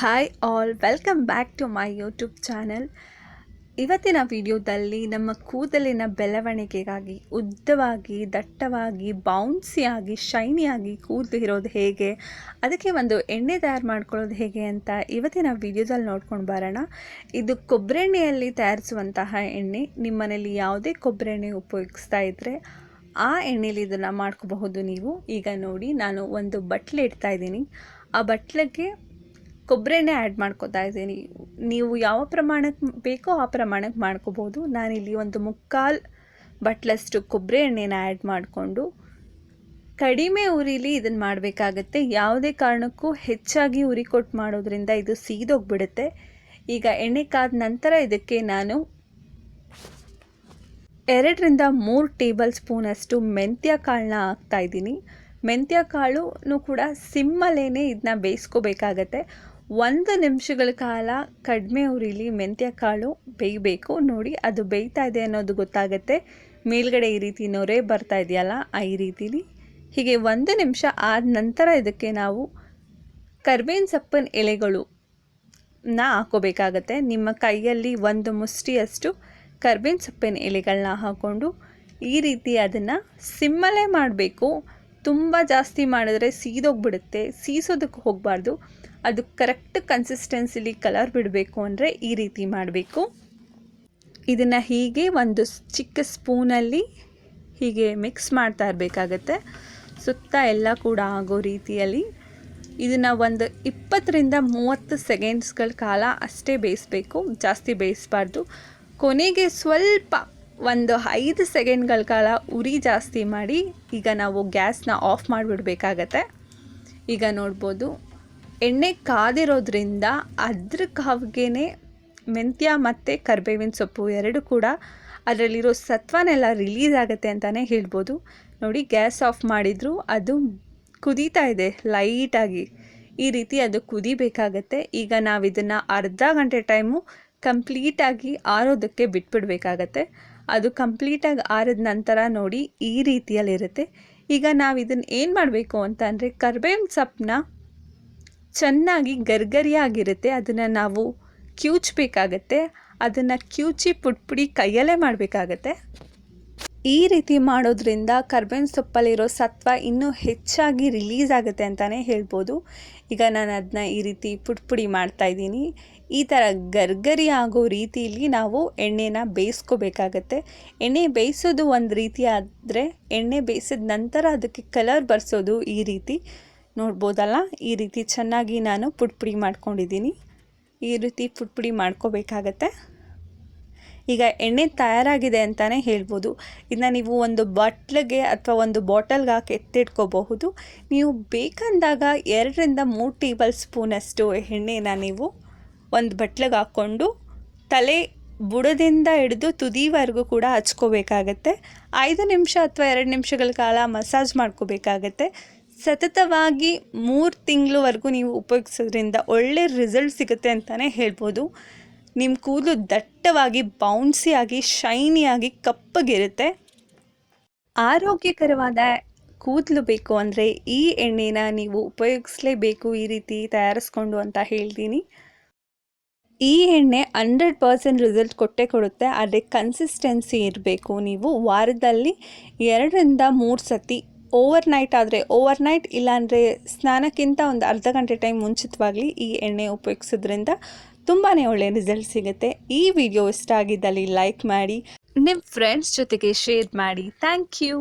Hi all welcome back to my YouTube channel ಇವತ್ತಿನ ವಿಡಿಯೋದಲ್ಲಿ ನಮ್ಮ ಕೂದಲಿನ ಬೆಳವಣಿಗೆಗಾಗಿ, ಉದ್ದವಾಗಿ, ದಟ್ಟವಾಗಿ ಬೌನ್ಸಿಯಾಗಿ ಶೈನಿಯಾಗಿ ಕೂದಲು ಇರೋದು ಹೇಗೆ, ಅದಕ್ಕೆ ಒಂದು ಎಣ್ಣೆ ತಯಾರು ಮಾಡ್ಕೊಳ್ಳೋದು ಹೇಗೆ ಅಂತ ಇವತ್ತಿನ ವಿಡಿಯೋದಲ್ಲಿ ನೋಡ್ಕೊಂಡು ಬರೋಣ. ಇದು ಕೊಬ್ಬರೆಣ್ಣೆಯಲ್ಲಿ ತಯಾರಿಸುವಂತಹ ಎಣ್ಣೆ. ನಿಮ್ಮನೇಲಿ ಯಾವುದೇ ಕೊಬ್ಬರೆಣ್ಣೆ ಉಪಯೋಗಿಸ್ತಾ ಇದ್ದರೆ ಆ ಎಣ್ಣೆಲಿ ಇದನ್ನು ಮಾಡ್ಕೋಬಹುದು ನೀವು. ಈಗ ನೋಡಿ, ನಾನು ಒಂದು ಬಟ್ಲೆ ಇಡ್ತಾ ಇದ್ದೀನಿ. ಆ ಬಟ್ಲಿಗೆ ಕೊಬ್ಬರೆಣ್ಣೆ ಆ್ಯಡ್ ಮಾಡ್ಕೋತಾ ಇದ್ದೀನಿ. ನೀವು ಯಾವ ಪ್ರಮಾಣಕ್ಕೆ ಬೇಕೋ ಆ ಪ್ರಮಾಣಕ್ಕೆ ಮಾಡ್ಕೋಬೋದು. ನಾನಿಲ್ಲಿ ಒಂದು ಮುಕ್ಕಾಲು ಬಟ್ಲಷ್ಟು ಕೊಬ್ಬರಿ ಎಣ್ಣೆನ ಆ್ಯಡ್ ಮಾಡಿಕೊಂಡು ಕಡಿಮೆ ಉರಿಲಿ ಇದನ್ನು ಮಾಡಬೇಕಾಗತ್ತೆ. ಯಾವುದೇ ಕಾರಣಕ್ಕೂ ಹೆಚ್ಚಾಗಿ ಉರಿ ಕೊಟ್ಟು ಮಾಡೋದ್ರಿಂದ ಇದು ಸೀದೋಗ್ಬಿಡುತ್ತೆ. ಈಗ ಎಣ್ಣೆ ಕಾದ ನಂತರ ಇದಕ್ಕೆ ನಾನು ಎರಡರಿಂದ ಮೂರು ಟೇಬಲ್ ಸ್ಪೂನಷ್ಟು ಮೆಂತ್ಯ ಕಾಳನ್ನ ಹಾಕ್ತಾಯಿದ್ದೀನಿ ಮೆಂತ್ಯ ಕಾಳು ಕೂಡ ಸಿಮ್ಮಲ್ಲೇ ಇದನ್ನ ಬೇಯಿಸ್ಕೋಬೇಕಾಗತ್ತೆ. ಒಂದು ನಿಮಿಷಗಳ ಕಾಲ ಕಡಿಮೆ ಉರಿಲಿ ಮೆಂತ್ಯ ಕಾಳು ಬೇಯಬೇಕು ನೋಡಿ ಅದು ಬೇಯ್ತಾ ಇದೆ ಅನ್ನೋದು ಗೊತ್ತಾಗುತ್ತೆ. ಮೇಲ್ಗಡೆ ಈ ರೀತಿ ನೊರೆ ಬರ್ತಾ ಇದೆಯಲ್ಲ ಈ ರೀತಿಲಿ. ಹೀಗೆ ಒಂದು ನಿಮಿಷ ಆದ ನಂತರ ಇದಕ್ಕೆ ನಾವು ಕರ್ಬೇವಿನ ಸೊಪ್ಪಿನ ಎಲೆಗಳು ನ ಹಾಕೋಬೇಕಾಗತ್ತೆ. ನಿಮ್ಮ ಕೈಯಲ್ಲಿ ಒಂದು ಮುಷ್ಟಿಯಷ್ಟು ಕರ್ಬೇವಿನ ಸೊಪ್ಪಿನ ಎಲೆಗಳನ್ನ ಹಾಕ್ಕೊಂಡು ಈ ರೀತಿ ಅದನ್ನು ಸಿಮ್ಮಲೇ ಮಾಡಬೇಕು. ತುಂಬ ಜಾಸ್ತಿ ಮಾಡಿದ್ರೆ ಸೀದೋಗ್ಬಿಡುತ್ತೆ, ಸೀಸೋದಕ್ಕೆ ಹೋಗಬಾರ್ದು. ಅದು ಕರೆಕ್ಟ್ ಕನ್ಸಿಸ್ಟೆನ್ಸಿಲಿ ಕಲರ್ ಬಿಡಬೇಕು ಅಂದರೆ ಈ ರೀತಿ ಮಾಡಬೇಕು. ಇದನ್ನು ಹೀಗೆ ಒಂದು ಚಿಕ್ಕ ಸ್ಪೂನಲ್ಲಿ ಹೀಗೆ ಮಿಕ್ಸ್ ಮಾಡ್ತಾ ಇರಬೇಕಾಗತ್ತೆ. ಸುತ್ತ ಎಲ್ಲ ಕೂಡ ಆಗೋ ರೀತಿಯಲ್ಲಿ. ಇದನ್ನು ಒಂದು ಇಪ್ಪತ್ತರಿಂದ ಮೂವತ್ತು ಸೆಕೆಂಡ್ಸ್ಗಳ ಕಾಲ ಅಷ್ಟೇ ಬೇಯಿಸ್ಬೇಕು, ಜಾಸ್ತಿ ಬೇಯಿಸಬಾರ್ದು. ಕೊನೆಗೆ ಸ್ವಲ್ಪ ಒಂದು ಐದು ಸೆಕೆಂಡ್ಗಳ ಕಾಲ ಉರಿ ಜಾಸ್ತಿ ಮಾಡಿ ಈಗ ನಾವು ಗ್ಯಾಸ್ನ ಆಫ್ ಮಾಡಿಬಿಡ್ಬೇಕಾಗತ್ತೆ. ಈಗ ನೋಡ್ಬೋದು, ಎಣ್ಣೆ ಕಾದಿರೋದ್ರಿಂದ ಅದ್ರ ಕಾವಿಗೆ ಮೆಂತ್ಯ ಮತ್ತು ಕರ್ಬೇವಿನ ಸೊಪ್ಪು ಎರಡು ಕೂಡ ಅದರಲ್ಲಿರೋ ಸತ್ವನೆಲ್ಲ ರಿಲೀಸ್ ಆಗುತ್ತೆ ಅಂತಲೇ ಹೇಳ್ಬೋದು. ನೋಡಿ, ಗ್ಯಾಸ್ ಆಫ್ ಮಾಡಿದರೂ ಅದು ಕುದೀತಾ ಇದೆ, ಲೈಟಾಗಿ. ಈ ರೀತಿ ಅದು ಕುದಿಬೇಕಾಗತ್ತೆ. ಈಗ ನಾವು ಇದನ್ನು ಅರ್ಧ ಗಂಟೆ ಟೈಮು ಕಂಪ್ಲೀಟಾಗಿ ಆರೋದಕ್ಕೆ ಬಿಟ್ಬಿಡ್ಬೇಕಾಗತ್ತೆ. ಅದು ಕಂಪ್ಲೀಟಾಗಿ ಆರಿದ ನಂತರ ನೋಡಿ ಈ ರೀತಿಯಲ್ಲಿರುತ್ತೆ. ಈಗ ನಾವು ಇದನ್ನು ಏನು ಮಾಡಬೇಕು ಅಂತ ಅಂದರೆ ಕರ್ಬೇವಿನ ಸೊಪ್ಪನ್ನ ಚೆನ್ನಾಗಿ ಗರ್ಗರಿಯಾಗಿರುತ್ತೆ. ಅದನ್ನು ನಾವು ಕ್ಯೂಚಬೇಕಾಗತ್ತೆ. ಅದನ್ನು ಕ್ಯೂಚಿ ಪುಟ್ಪುಡಿ ಕೈಯಲ್ಲೇ ಮಾಡಬೇಕಾಗತ್ತೆ. ಈ ರೀತಿ ಮಾಡೋದ್ರಿಂದ ಕರ್ಬೇವಿನ ಸೊಪ್ಪಲ್ಲಿರೋ ಸತ್ವ ಇನ್ನೂ ಹೆಚ್ಚಾಗಿ ರಿಲೀಸ್ ಆಗುತ್ತೆ ಅಂತಲೇ ಹೇಳ್ಬೋದು. ಈಗ ನಾನು ಅದನ್ನ ಈ ರೀತಿ ಪುಟ್ಪುಡಿ ಮಾಡ್ತಾಯಿದ್ದೀನಿ ಈ ಥರ ಗರ್ಗರಿ ಆಗೋ ರೀತಿಯಲ್ಲಿ ನಾವು ಎಣ್ಣೆನ ಬೇಯಿಸ್ಕೋಬೇಕಾಗತ್ತೆ. ಎಣ್ಣೆ ಬೇಯಿಸೋದು ಒಂದು ರೀತಿ ಆದರೆ ಎಣ್ಣೆ ಬೇಯಿಸಿದ ನಂತರ ಅದಕ್ಕೆ ಕಲರ್ ಬರ್ಸೋದು ಈ ರೀತಿ. ನೋಡ್ಬೋದಲ್ಲ? ಈ ರೀತಿ ಚೆನ್ನಾಗಿ ನಾನು ಪುಡಿ ಮಾಡ್ಕೊಂಡಿದ್ದೀನಿ. ಈ ರೀತಿ ಪುಡಿ ಮಾಡ್ಕೋಬೇಕಾಗತ್ತೆ. ಈಗ ಎಣ್ಣೆ ತಯಾರಾಗಿದೆ ಅಂತಲೇ ಹೇಳ್ಬೋದು. ಇದನ್ನ ನೀವು ಒಂದು ಬಟ್ಲಿಗೆ ಅಥವಾ ಒಂದು ಬಾಟಲ್ಗೆ ಹಾಕಿ ಎತ್ತಿಟ್ಕೋಬಹುದು. ನೀವು ಬೇಕಂದಾಗ ಎರಡರಿಂದ ಮೂರು ಟೇಬಲ್ ಸ್ಪೂನಷ್ಟು ಎಣ್ಣೆನ ನೀವು ಒಂದು ಬಟ್ಲಿಗೆ ಹಾಕ್ಕೊಂಡು ತಲೆ ಬುಡದಿಂದ ಹಿಡಿದು ತುದಿವರೆಗೂ ಕೂಡ ಹಚ್ಕೋಬೇಕಾಗತ್ತೆ. ಐದು ನಿಮಿಷ ಅಥವಾ ಎರಡು ನಿಮಿಷಗಳ ಕಾಲ ಮಸಾಜ್ ಮಾಡ್ಕೋಬೇಕಾಗತ್ತೆ. ಸತತವಾಗಿ ಮೂರು ತಿಂಗಳವರೆಗೂ ನೀವು ಉಪಯೋಗಿಸೋದ್ರಿಂದ ಒಳ್ಳೆ ರಿಸಲ್ಟ್ ಸಿಗುತ್ತೆ ಅಂತಲೇ ಹೇಳ್ಬೋದು. ನಿಮ್ಮ ಕೂದಲು ದಟ್ಟವಾಗಿ ಬೌನ್ಸಿಯಾಗಿ ಶೈನಿಯಾಗಿ ಕಪ್ಪಗಿರುತ್ತೆ. ಆರೋಗ್ಯಕರವಾದ ಕೂದಲು ಬೇಕು ಅಂದರೆ ಈ ಎಣ್ಣೆನ ನೀವು ಉಪಯೋಗಿಸಲೇಬೇಕು ಈ ರೀತಿ ತಯಾರಿಸ್ಕೊಂಡು ಅಂತ ಹೇಳ್ತೀನಿ. ಈ ಎಣ್ಣೆ ಹಂಡ್ರೆಡ್ ಪರ್ಸೆಂಟ್ ರಿಸಲ್ಟ್ ಕೊಟ್ಟೇ ಕೊಡುತ್ತೆ. ಆದರೆ ಕನ್ಸಿಸ್ಟೆನ್ಸಿ ಇರಬೇಕು ನೀವು. ವಾರದಲ್ಲಿ ಎರಡರಿಂದ ಮೂರು ಸತಿ ಓವರ್ ನೈಟ್ ಆದರೆ ಓವರ್ ನೈಟ್ ಇಲ್ಲಾಂದರೆ ಸ್ನಾನಕ್ಕಿಂತ ಒಂದು ಅರ್ಧ ಗಂಟೆ ಟೈಮ್ ಮುಂಚಿತವಾಗಲಿ ಈ ಎಣ್ಣೆ ಉಪಯೋಗಿಸೋದ್ರಿಂದ ತುಂಬಾ ಒಳ್ಳೆಯ ರಿಸಲ್ಟ್ ಸಿಗುತ್ತೆ. ಈ ವಿಡಿಯೋ ಇಷ್ಟ ಆಗಿದ್ದಲ್ಲಿ ಲೈಕ್ ಮಾಡಿ. ನಿಮ್ಮ ಫ್ರೆಂಡ್ಸ್ ಜೊತೆಗೆ ಶೇರ್ ಮಾಡಿ. Thank you